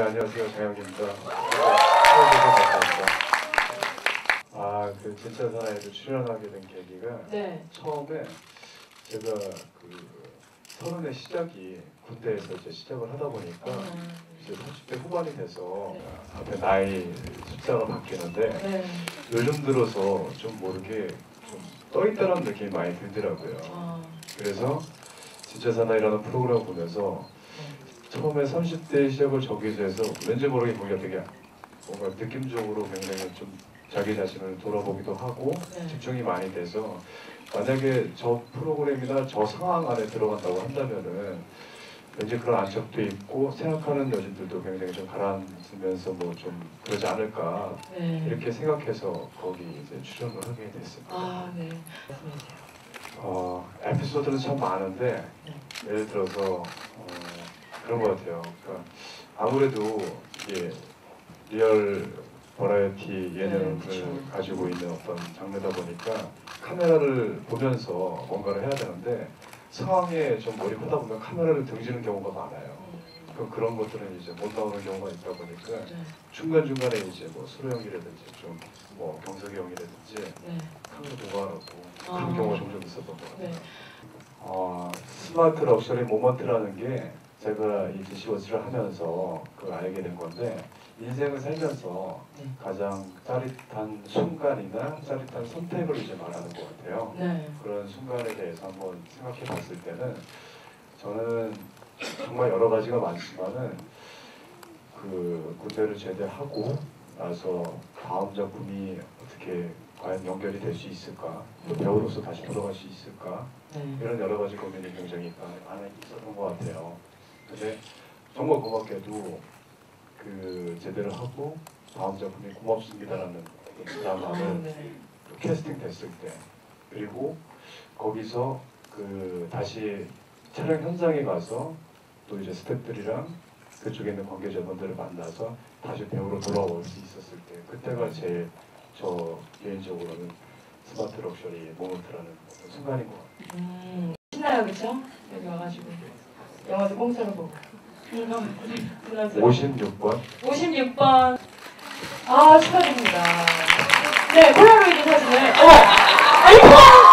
이양입니다. 감사합니다. 아, 그 진짜 사나이도 출연하게 된 계기가 네. 처음에 제가 그 서른의 시작이 군대에서 이제 시작을 하다 보니까 음. 이제 30대 후반이 돼서 앞에 나이 숫자가 바뀌는데 네. 요즘 들어서 좀 모르게 좀 떠있다는 느낌이 많이 들더라고요. 아, 그래서 진짜 사나이라는 프로그램을 보면서 처음에 30대 시작을 저기서 해서 왠지 모르게 거기가 되게 뭔가 느낌적으로 굉장히 좀 자기 자신을 돌아보기도 하고 네. 집중이 많이 돼서 만약에 저 프로그램이나 저 상황 안에 들어간다고 한다면은 왠지 그런 안착도 있고 생각하는 여진들도 굉장히 좀 가라앉으면서 뭐 좀 그러지 않을까 네. 이렇게 생각해서 거기 이제 출연을 하게 됐습니다. 아, 네. 어, 에피소드는 참 많은데 네. 예를 들어서 어, 그런 것 같아요. 그러니까 아무래도 이게 리얼 버라이어티 예능을 네. 가지고 있는 어떤 장르다 보니까 카메라를 보면서 뭔가를 해야 되는데 상황에 좀 몰입하다 보면 카메라를 등지는 경우가 많아요. 음, 그럼 그런 것들은 이제 못 나오는 경우가 있다 보니까 네. 중간 중간에 이제 뭐 수로 형이라든지 좀뭐 경석이 형이라든지 네. 카메라 보관하고 아. 그런 경우가 종종 있었던 것 같아요. 네. 어, 스마트 럭셔리 모먼트라는 게 제가 이 디시워치를 하면서 그걸 알게 된 건데 인생을 살면서 네. 가장 짜릿한 순간이나 짜릿한 선택을 이제 말하는 것 같아요. 네. 그런 순간에 대해서 한번 생각해 봤을 때는 저는 정말 여러 가지가 많지만은 그 군대를 제대하고 나서 다음 작품이 어떻게 과연 연결이 될 수 있을까 또 배우로서 다시 돌아갈 수 있을까 네. 이런 여러 가지 고민이 굉장히 많이 있었던 것 같아요. 근데 정말 고맙게도 그 제대를 하고 다음 작품이 고맙습니다라는 어떤 아, 드라마를 네. 캐스팅 됐을 때 그리고 거기서 그 다시 촬영 현장에 가서 또 이제 스태프들이랑 그쪽에 있는 관계자분들을 만나서 다시 배우로 돌아올 수 있었을 때 그때가 제일 저 개인적으로는 스마트 럭셔리 모먼트라는 순간인 것 같아요. 음, 신나요, 그쵸? 여기 와가지고. 영화도 공짜로 보고. 음, 끝났어요. 56번 56번. 아, 축하드립니다. 네, 폴라로이드 사진을. 어! 포